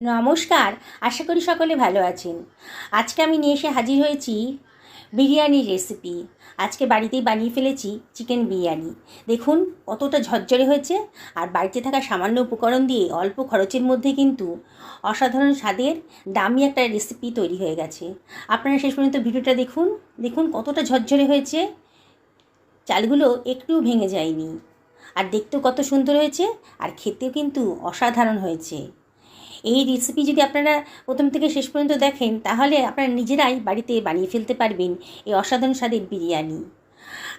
নমস্কার, আশা করি সকলে ভালো আছেন। আজকে আমি নিয়ে এসে হাজির হয়েছি বিরিয়ানির রেসিপি আজকে বাড়িতেই বানিয়ে ফেলেছি চিকেন বিরিয়ানি। দেখুন কতটা ঝরঝরে হয়েছে, আর বাড়িতে থাকা সামান্য উপকরণ দিয়ে অল্প খরচের মধ্যে কিন্তু অসাধারণ স্বাদের দামি একটা রেসিপি তৈরি হয়ে গেছে। আপনারা শেষ পর্যন্ত ভিডিওটা দেখুন। দেখুন কতটা ঝরঝরে হয়েছে, চালগুলো একটুও ভেঙে যায়নি। আর দেখতেও কত সুন্দর হয়েছে, আর খেতেও কিন্তু অসাধারণ হয়েছে। এই রেসিপি যদি আপনারা প্রথম থেকে শেষ পর্যন্ত দেখেন, তাহলে আপনারা নিজেরাই বাড়িতে বানিয়ে ফেলতে পারবেন এই অসাধারণ স্বাদের বিরিয়ানি।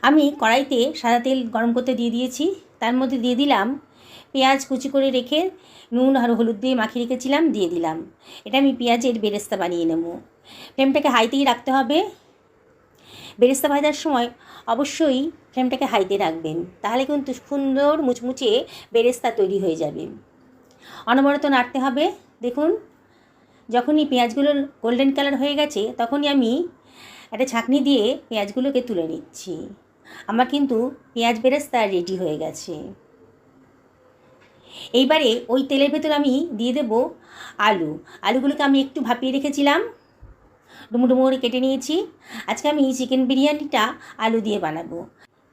আমি কড়াইতে সাদা তেল গরম করতে দিয়ে দিয়েছি। তার মধ্যে দিয়ে দিলাম পেঁয়াজ কুচি করে রেখে নুন আর হলুদ দিয়ে মাখিয়ে রেখেছিলাম, দিয়ে দিলাম। এটা আমি পেঁয়াজের বেরেস্তা বানিয়ে নেব। ফ্লেমটাকে হাইতেই রাখতে হবে। বেরেস্তা ভাজার সময় অবশ্যই ফ্লেমটাকে হাইতে রাখবেন। তাহলে কিন্তু সুন্দর মুচমুচে বেরেস্তা তৈরি হয়ে যাবে। অনবরত নাড়তে হবে। দেখুন, যখনই পেঁয়াজগুলোর গোল্ডেন কালার হয়ে গেছে, তখনই আমি একটা ছাঁকনি দিয়ে পেঁয়াজগুলোকে তুলে নিচ্ছি। আমার কিন্তু পেঁয়াজ বেরেস্তা রেডি হয়ে গেছে। এইবারে ওই তেলের ভেতর আমি দিয়ে দেব আলু। আলুগুলোকে আমি একটু ভাপিয়ে রেখেছিলাম। ডুমো করে কেটে নিয়েছি। আজকে আমি চিকেন বিরিয়ানিটা আলু দিয়ে বানাবো।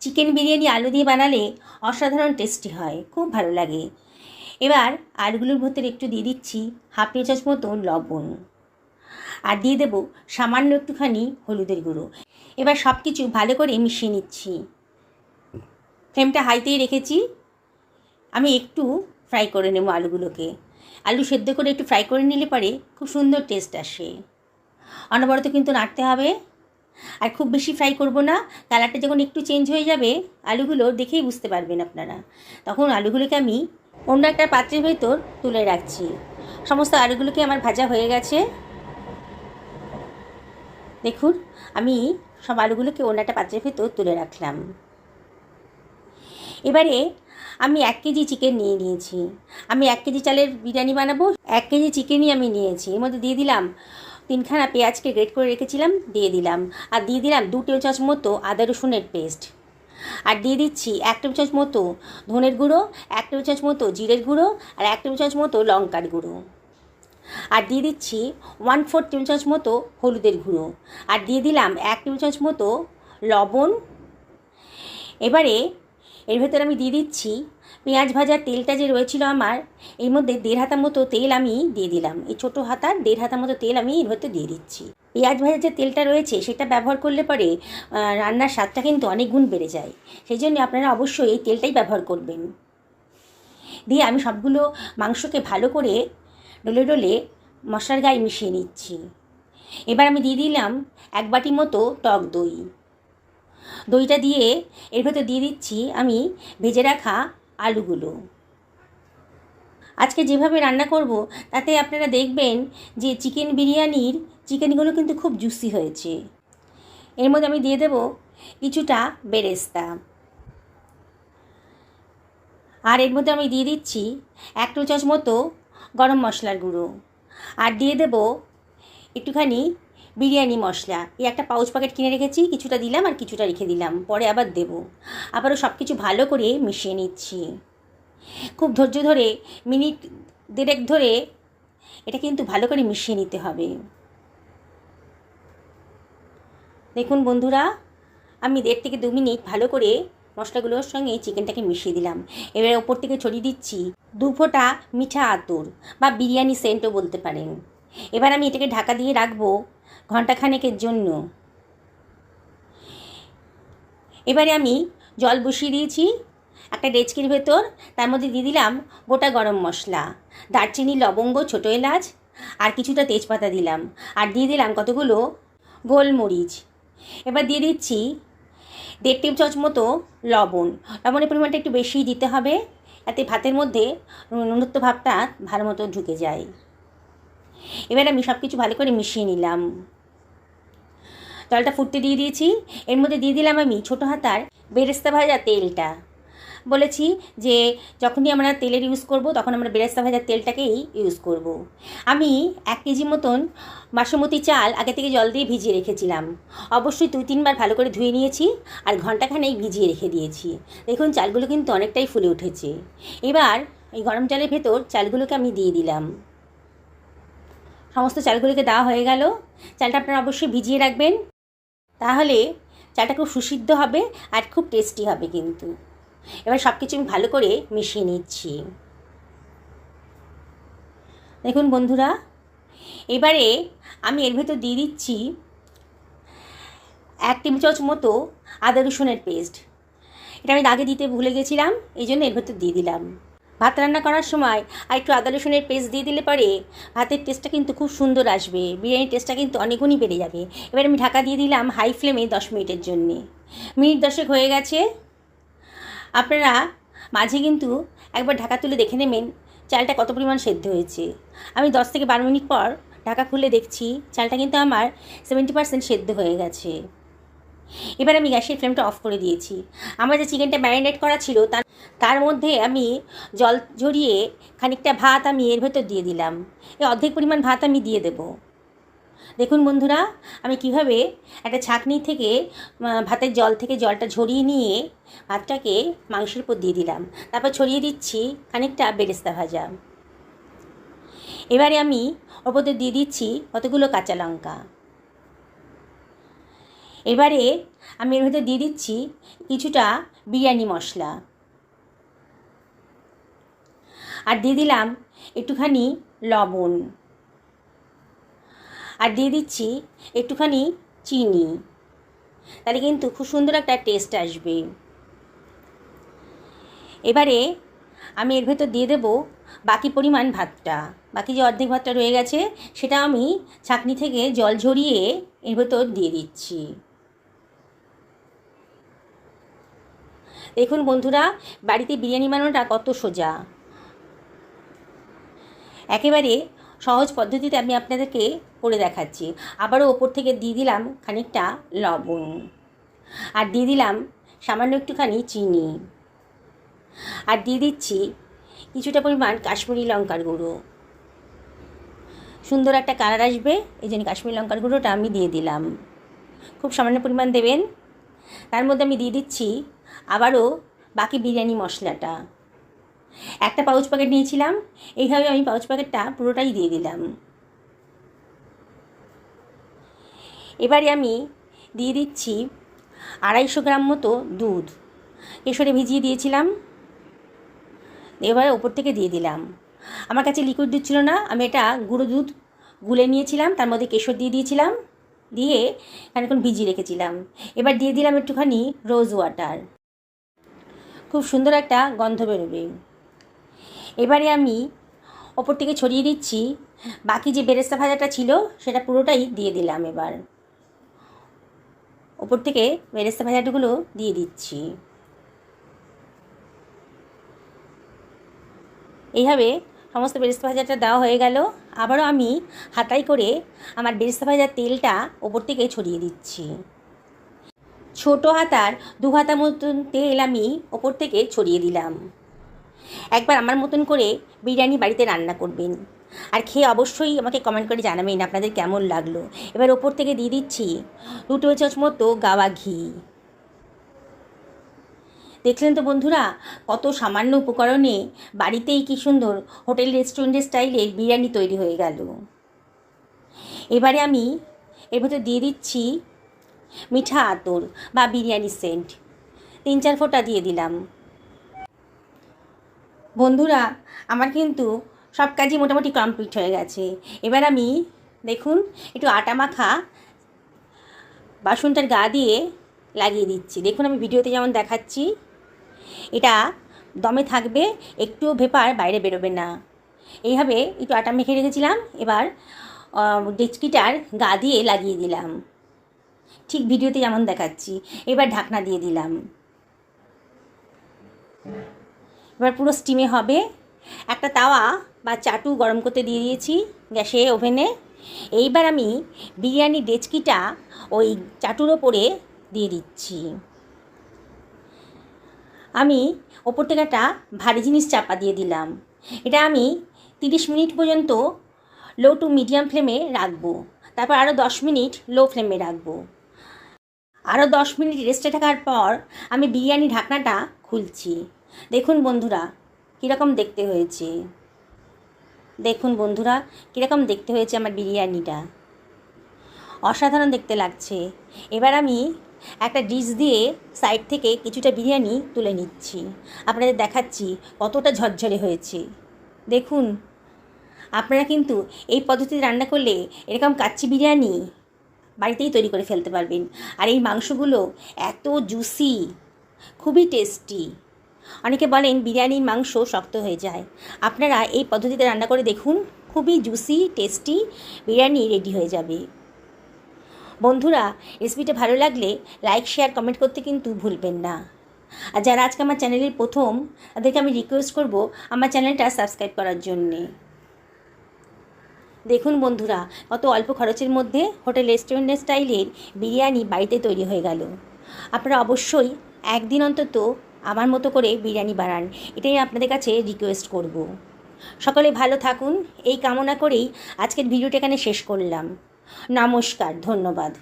চিকেন বিরিয়ানি আলু দিয়ে বানালে অসাধারণ টেস্টি হয়। খুব ভালো লাগে। এবার আলুগুলোর ভেতরে একটু দিয়ে দিচ্ছি হাফ টি চামচ মতো লবণ। আর দিয়ে দেবো সামান্য একটুখানি হলুদের গুঁড়ো। এবার সব কিছু ভালো করে মিশিয়ে নিচ্ছি। ফ্লেমটা হাইতেই রেখেছি। আমি একটু ফ্রাই করে নেব আলুগুলোকে। আলু সেদ্ধ করে একটু ফ্রাই করে নিলে পরে খুব সুন্দর টেস্ট আসে। অনবরত কিন্তু নাড়তে হবে। আর খুব বেশি ফ্রাই করব না। কালারটা যখন একটু চেঞ্জ হয়ে যাবে, আলুগুলো দেখেই বুঝতে পারবেন আপনারা। তখন আলুগুলোকে আমি অন্য একটা পাত্রের ভেতর তুলে রাখছি। সমস্ত আলুগুলোকে আমার ভাজা হয়ে গেছে? দেখুন, আমি সব আলুগুলোকে অন্য একটা পাত্রের ভেতর তুলে রাখলাম। এবারে আমি এক কেজি চিকেন নিয়ে নিয়েছি। আমি এক কেজি চালের বিরিয়ানি বানাবো, এক কেজি চিকেনই আমি নিয়েছি। এর মধ্যে দিয়ে দিলাম তিনখানা পেঁয়াজকে গ্রেট করে রেখেছিলাম, দিয়ে দিলাম। আর দিয়ে দিলাম দু টেবিল চামচ মতো আদা রসুনের পেস্ট আর দিয়ে দিচ্ছি এক টেবিল চামচ মতো ধনের গুঁড়ো, এক টেবিল চামচ মতো জিরের গুঁড়ো আর এক টেবিল চামচ মতো লঙ্কার গুঁড়ো। আর দিয়ে দিচ্ছি ওয়ান ফোর টেবিল চামচ মতো হলুদের গুঁড়ো। আর দিয়ে দিলাম এক টেবিল চামচ মতো লবণ। এবারে এর ভেতরে আমি দিয়ে দিচ্ছি পেঁয়াজ ভাজার তেলটা যে রয়েছিল আমার, এর মধ্যে দেড় হাতা মতো তেল আমি দিয়ে দিলাম। এই ছোটো হাতার দেড় হাতা মতো তেল আমি এর ভেতরে দিয়ে দিচ্ছি। পেঁয়াজ ভাজার যে তেলটা রয়েছে, সেটা ব্যবহার করলে পরে রান্নার স্বাদটা কিন্তু অনেক গুণ বেড়ে যায়। সেই জন্য আপনারা অবশ্যই এই তেলটাই ব্যবহার করবেন। দিয়ে আমি সবগুলো মাংসকে ভালো করে ডলে ডলে মশলার গায়ে মিশিয়ে নিচ্ছি। এবার আমি দিয়ে দিলাম এক বাটি মতো টক দই। দইটা দিয়ে এর ভেতর দিয়ে দিচ্ছি আমি ভেজে রাখা আলুগুলো। আজকে যেভাবে রান্না করব, তাতে আপনারা দেখবেন যে চিকেন বিরিয়ানির চিকেনগুলো কিন্তু খুব জুসি হয়েছে। এর মধ্যে আমি দিয়ে দেব কিছুটা বেরেস্তা। আর এর মধ্যে আমি দিয়ে দিচ্ছি এক টু চামচ মতো গরম মশলার গুঁড়ো। আর দিয়ে দেব একটুখানি বিরিয়ানি মশলা। এই একটা পাউচ প্যাকেট কিনে রেখেছি, কিছুটা দিলাম আর কিছুটা রেখে দিলাম, পরে আবার দেব। আবারও সব কিছু ভালো করে মিশিয়ে নিচ্ছি। খুব ধৈর্য ধরে, মিনিট দেড়েক ধরে এটা কিন্তু ভালো করে মিশিয়ে নিতে হবে। দেখুন বন্ধুরা, আমি দেড় থেকে দু মিনিট ভালো করে মশলাগুলোর সঙ্গে চিকেনটাকে মিশিয়ে দিলাম। এবার ওপর থেকে ছড়িয়ে দিচ্ছি দু ফোঁটা মিঠা আতর বা বিরিয়ানি সেন্টও বলতে পারেন। এবার আমি এটাকে ঢাকা দিয়ে রাখব ঘন্টাখানেকের জন্য। এবারে আমি জল বসিয়ে দিয়েছি, একটা ডেচকির ভেতর, তার মধ্যে দিয়ে দিলাম গোটা গরম মশলা, দারচিনি, লবঙ্গ, ছোটো এলাচ, আর কিছুটা তেজপাতা দিলাম, আর দিয়ে দিলাম কতগুলো? গোলমরিচ। এবার দিয়ে দিচ্ছি দেড় টেবিল চামচ মতো লবণ। লবণের পরিমাণটা একটু বেশিই দিতে হবে, যাতে ভাতের মধ্যে নুনত্ব ভাবটা ভালো মতো ঢুকে যায়। এবার আমি সব কিছু ভালো করে মিশিয়ে নিলাম। জলটা ফুটতে দিয়ে দিয়েছি। এর মধ্যে দিয়ে দিলাম আমি ছোটো হাতার বেরেস্তা ভাজা তেলটা। বলেছি যে যখনই আমরা তেলের ইউজ করব, তখন আমরা বেরেস্তা ভাজার তেলটাকেই ইউজ করব। আমি এক কেজি মতন বাসমতি চাল আগে থেকে জল দিয়ে ভিজিয়ে রেখেছিলাম। অবশ্যই দুই, তিনবার ভালো করে ধুয়ে নিয়েছি আর ঘন্টাখানেক ভিজিয়ে রেখে দিয়েছি। দেখুন, চালগুলো কিন্তু অনেকটাই ফুলে উঠেছে। এবার এই গরম চালের ভেতর চালগুলোকে আমি দিয়ে দিলাম। সমস্ত চালগুলিকে দেওয়া হয়ে গেল। চালটা আপনারা অবশ্যই ভিজিয়ে রাখবেন। তাহলে চালটা খুব সুসিদ্ধ হবে আর খুব টেস্টি হবে কিন্তু। এবার সব কিছু আমি ভালো করে মিশিয়ে নিচ্ছি। দেখুন বন্ধুরা, এবারে আমি এর ভেতর দিয়ে দিচ্ছি এক টেবিল চামচ মতো আদা রসুনের পেস্ট। এটা আমি আগে দিতে ভুলে গেছিলাম, এই জন্য এর ভেতর দিয়ে দিলাম। ভাত রান্না করার সময় আর একটু আদা রসুনের পেস্ট দিয়ে দিলে পরে ভাতের টেস্টটা কিন্তু খুব সুন্দর আসবে। বিরিয়ানির টেস্টটা কিন্তু অনেকগুণই বেড়ে যাবে। এবার আমি ঢাকা দিয়ে দিলাম হাই ফ্লেমে দশ মিনিটের জন্যে। মিনিট দশেক হয়ে গেছে। আপনারা মাঝে কিন্তু একবার ঢাকা তুলে দেখে নেবেন চালটা কত পরিমাণ সেদ্ধ হয়েছে। আমি দশ থেকে বারো মিনিট পর ঢাকা খুলে দেখছি চালটা কিন্তু আমার সেভেন্টি পার্সেন্ট সেদ্ধ হয়ে গেছে। এবার আমি গ্যাসের ফ্লেমটা অফ করে দিয়েছি। আমার যে চিকেনটা ম্যারিনেট করা ছিল, তার তার মধ্যে আমি জল ঝরিয়ে খানিকটা ভাত আমি এর ভেতর দিয়ে দিলাম। এই অর্ধেক পরিমাণ ভাত আমি দিয়ে দেব। দেখুন বন্ধুরা, আমি কীভাবে একটা ছাঁকনি থেকে ভাতের জল থেকে জলটা ঝরিয়ে নিয়ে ভাতটাকে মাংসের উপর দিয়ে দিলাম। তারপর ছড়িয়ে দিচ্ছি খানিকটা বেরেস্তা ভাজা। এবারে আমি ওপর দিয়ে দিচ্ছি কতগুলো কাঁচা লঙ্কা। এবারে আমি এর ভেতর দিয়ে দিচ্ছি কিছুটা বিরিয়ানি মশলা। আর দিয়ে দিলাম একটুখানি লবণ। আর দিয়ে দিচ্ছি একটুখানি চিনি। তাহলে কিন্তু খুব সুন্দর একটা টেস্ট আসবে। এবারে আমি এর ভেতর দিয়ে দেবো বাকি পরিমাণ ভাতটা। বাকি যে অর্ধেক ভাতটা রয়ে গেছে, সেটা আমি ছাঁকনি থেকে জল ঝরিয়ে এর ভেতর দিয়ে দিচ্ছি। দেখুন বন্ধুরা, বাড়িতে বিরিয়ানি বানানোটা কত সোজা। একেবারে সহজ পদ্ধতিতে আমি আপনাদেরকে করে দেখাচ্ছি। আবারও ওপর থেকে দিয়ে দিলাম খানিকটা লবণ। আর দিয়ে দিলাম সামান্য একটুখানি চিনি। আর দিয়ে দিচ্ছি কিছুটা পরিমাণ কাশ্মীরি লঙ্কার গুঁড়ো। সুন্দর একটা কালার আসবে, এই জন্য কাশ্মীরি লঙ্কার গুঁড়োটা আমি দিয়ে দিলাম। খুব সামান্য পরিমাণ দেবেন। তার মধ্যে আমি দিয়ে দিচ্ছি আবারও বাকি বিরিয়ানি মশলাটা। একটা পাউচ প্যাকেট নিয়েছিলাম, এইভাবে আমি পাউচ প্যাকেটটা পুরোটাই দিয়ে দিলাম। এবারে আমি দিয়ে দিচ্ছি আড়াইশো গ্রাম মতো দুধ। কেশরে ভিজিয়ে দিয়েছিলাম। এবারে ওপর থেকে দিয়ে দিলাম। আমার কাছে লিকুইড দুধ ছিল না, আমি এটা গুঁড়ো দুধ গুলে নিয়েছিলাম, তার মধ্যে কেশর দিয়ে দিয়েছিলাম, দিয়ে খানিক্ষণ ভিজিয়ে রেখেছিলাম। এবার দিয়ে দিলাম একটুখানি রোজ ওয়াটার খুব সুন্দর একটা গন্ধ বেরোবে। এবারে আমি ওপর থেকে ছড়িয়ে দিচ্ছি। বাকি যে বেরেস্তা ভাজাটা ছিল, সেটা পুরোটাই দিয়ে দিলাম এবার। ওপর থেকে বেরেস্তা ভাজাটাগুলো দিয়ে দিচ্ছি। এইভাবে সমস্ত বেরেস্তা ভাজাটা দেওয়া হয়ে গেল। আবারও আমি হাতাই করে আমার বেরেস্তা ভাজার তেলটা ওপর থেকে ছড়িয়ে দিচ্ছি। ছোট হাতার দু হাতা মতন তেল আমি ওপর থেকে ছড়িয়ে দিলাম। একবার আমার মতন করে বিরিয়ানি বাড়িতে রান্না করবেন। আর খেয়ে অবশ্যই আমাকে কমেন্ট করে জানাবেন আপনাদের কেমন লাগল। এবার ওপর থেকে দিয়ে দিচ্ছি দু টেবিল চামচ মতো গাওয়া ঘি। দেখলেন তো বন্ধুরা, কত সামান্য উপকরণে বাড়িতেই কি সুন্দর হোটেল রেস্টুরেন্টের স্টাইলে বিরিয়ানি তৈরি হয়ে গেল। এবারে আমি এর ভেতর দিয়ে দিচ্ছি মিঠা আতর বা বিরিয়ানি সেন্ট। তিন চার ফোঁটা দিয়ে দিলাম। বন্ধুরা, আমার কিন্তু সব কাজই মোটামুটি কমপ্লিট হয়ে গেছে। এবার আমি, দেখুন, একটু আটা মাখা বাসনটার গা দিয়ে লাগিয়ে দিচ্ছি। দেখুন, আমি ভিডিওতে যেমন দেখাচ্ছি, এটা দমে থাকবে একটু ভেপার বাইরে বেরোবে না। এইভাবে একটু আটা মেখে রেখেছিলাম, এবার ডেচকিটার গা দিয়ে লাগিয়ে দিলাম। ঠিক ভিডিওতে যেমন দেখাচ্ছি। এবার ঢাকনা দিয়ে দিলাম। এবার পুরো স্টিমে হবে। একটা তাওয়া বা চাটু গরম করতে দিয়ে দিয়েছি গ্যাসে, ওভেনে। এইবার আমি বিরিয়ানি ডেচকিটা ওই চাটুর ওপরে দিয়ে দিচ্ছি। আমি ওপর থেকে একটা ভারী জিনিস চাপা দিয়ে দিলাম। এটা আমি তিরিশ মিনিট পর্যন্ত লো টু মিডিয়াম ফ্লেমে রাখব। তারপর আরও দশ মিনিট লো ফ্লেমে রাখব। আরও দশ মিনিট রেস্টে থাকার পর আমি বিরিয়ানি ঢাকনাটা খুলছি। দেখুন বন্ধুরা, কীরকম দেখতে হয়েছে। দেখুন বন্ধুরা, কীরকম দেখতে হয়েছে আমার বিরিয়ানিটা। অসাধারণ দেখতে লাগছে। এবার আমি একটা ডিশ দিয়ে সাইড থেকে কিছুটা বিরিয়ানি তুলে নিচ্ছি। আপনাদের দেখাচ্ছি কতটা ঝরঝরে হয়েছে। দেখুন, আপনারা কিন্তু এই পদ্ধতিতে রান্না করলে এরকম কাচ্চি বিরিয়ানি বাড়িতেই তৈরি করে ফেলতে পারবেন। আর এই মাংসগুলো এত জুসি খুবই টেস্টি অনেকে বলেন বিরিয়ানির মাংস শক্ত হয়ে যায়। আপনারা এই পদ্ধতিতে রান্না করে দেখুন, খুবই জুসি টেস্টি বিরিয়ানি রেডি হয়ে যাবে। বন্ধুরা রেসিপিটা ভালো লাগলে লাইক শেয়ার কমেন্ট করতে কিন্তু ভুলবেন না। আর যারা আজকে আমার চ্যানেলের প্রথম, তাদেরকে আমি রিকোয়েস্ট করব আমার চ্যানেলটা সাবস্ক্রাইব করার জন্যে। দেখুন বন্ধুরা অত অল্প খরচের মধ্যে হোটেল রেস্টুরেন্টের স্টাইলের বিরিয়ানি বাড়িতে তৈরি হয়ে গেল। আপনারা অবশ্যই একদিন অন্তত আমার মতো করে বিরিয়ানি বানান, এটাই আপনাদের কাছে রিকোয়েস্ট করব। সকলে ভালো থাকুন, এই কামনা করেই আজকের ভিডিওটা এখানে শেষ করলাম। নমস্কার, ধন্যবাদ।